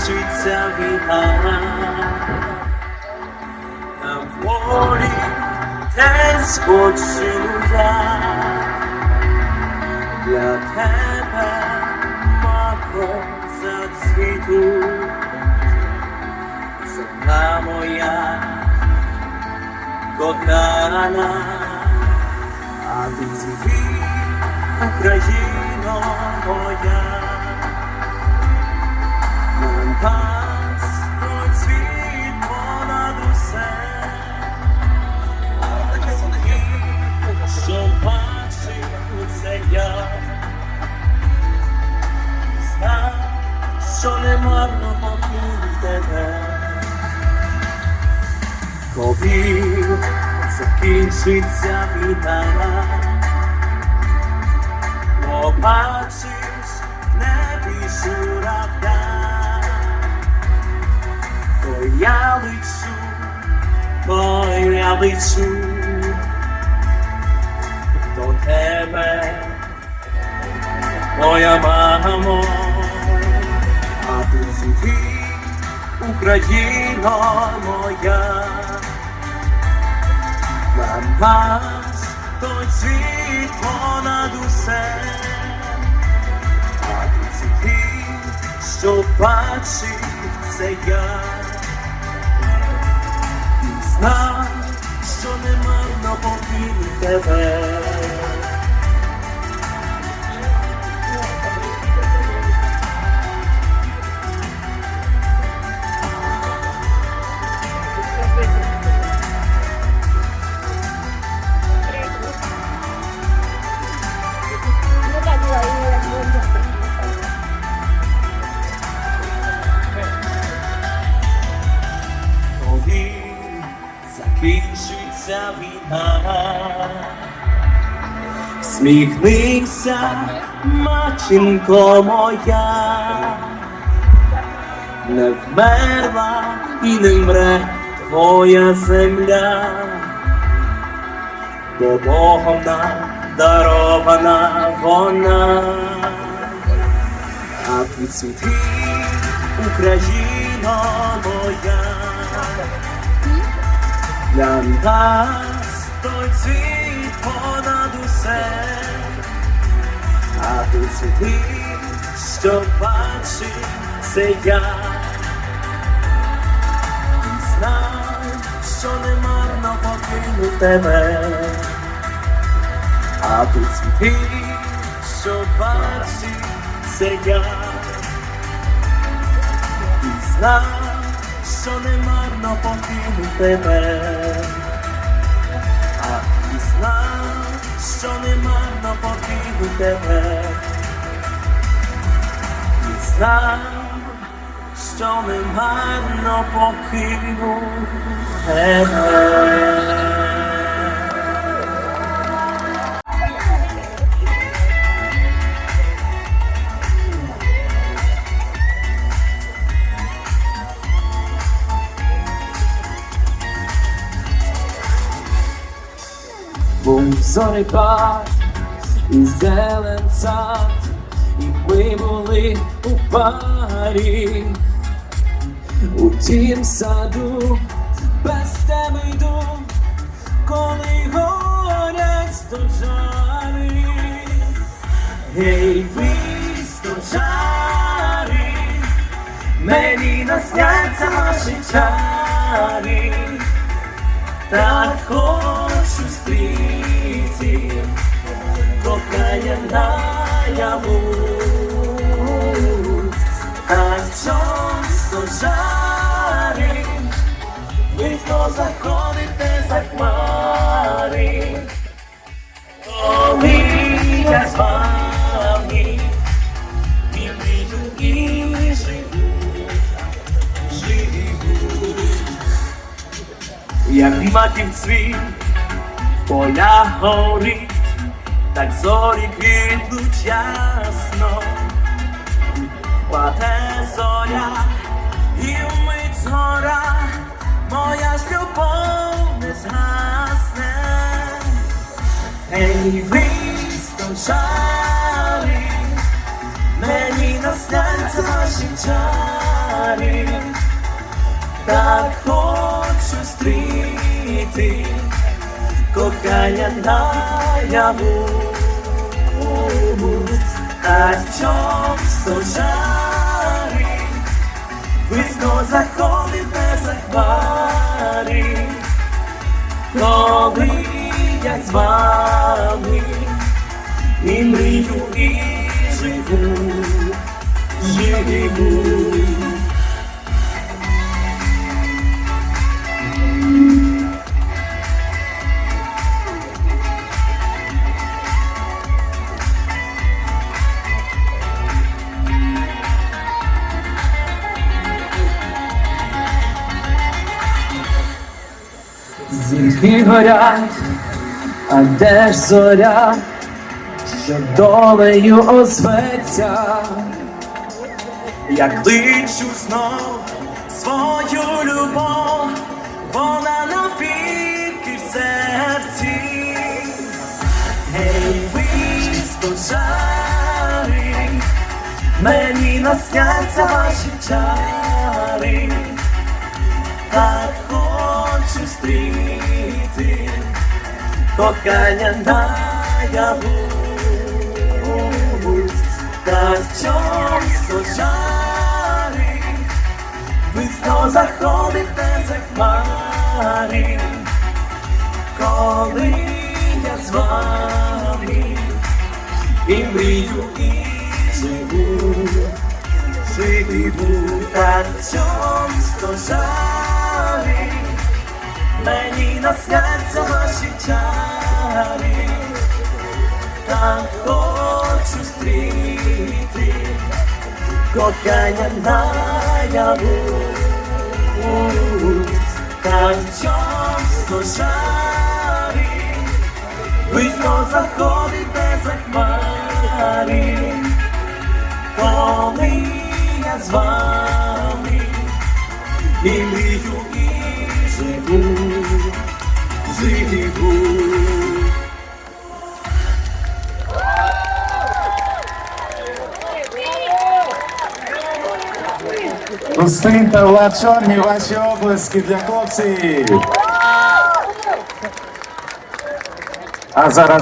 закінчиться війна, там в полі день спочину я для тебе, мако, зацвіту, земля моя кохана, а ти цвіти, Україно моя. Коли закінчиться війна, побачиш небі журавля, то я лечу, то я лечу. До тебе, моя мамо, а ти світи, Україно моя, на нас той світ понад усе, а світи, що бачив це я. І знав, що не марно покинув тебе. Закінчиться війна. Сміхнися, матінко моя, не вмерла і не вмре твоя земля, бо Богом нам дарована вона, а ти цвіти, Україно моя. Для нас той цвіт понад усе, а ти цвіти, що бачив, це я. І знай, що не марно покинув тебе, а ти цвіти, що бачив, це я. І знай, що не марно покинув тебе, марно покинув тебе, і знав, що не марно покинув тебе. Був зорепад і зелен сад, і ми були у парі, у тім саду без тебе йду, коли горять стожари. Гей, ви стожари, мені насняться ваші чари. Так хочу стріти, кохання наяву, так часто жари, ви хто заходите за хмари, коли я з вами і вижу, і живу, живу. Як маків цвіт в полях горить, так зорі квітнуть ясно, Впаде зоря, і вмить згора, моя ж любов не згасне. Ей, ви стожари, мені насняться ваші чари. так хочу стріти, кохання наяву, а чом жарі, висно заходить без захмари, коли я з вами і мрію, і живу, живу. Зірки горять, а де ж зоря, що долею озветься, я кличу знов свою любов, вона навіки в серці. Гей, ви стожари, мені насняться ваші чари. Так хочу стріти, кохання наяву, та чом жари, висно заходить без хмари, коли я з вами і мрію, і живу живу так чом стожарі, мені насняться ваші чари, так хочу стріти, кохання наяву, так чом стожарі, висно заходить без захмари коли я з вами. І мрію, Устиньте Влад Чорні, ваші облески для хлопців. А зараз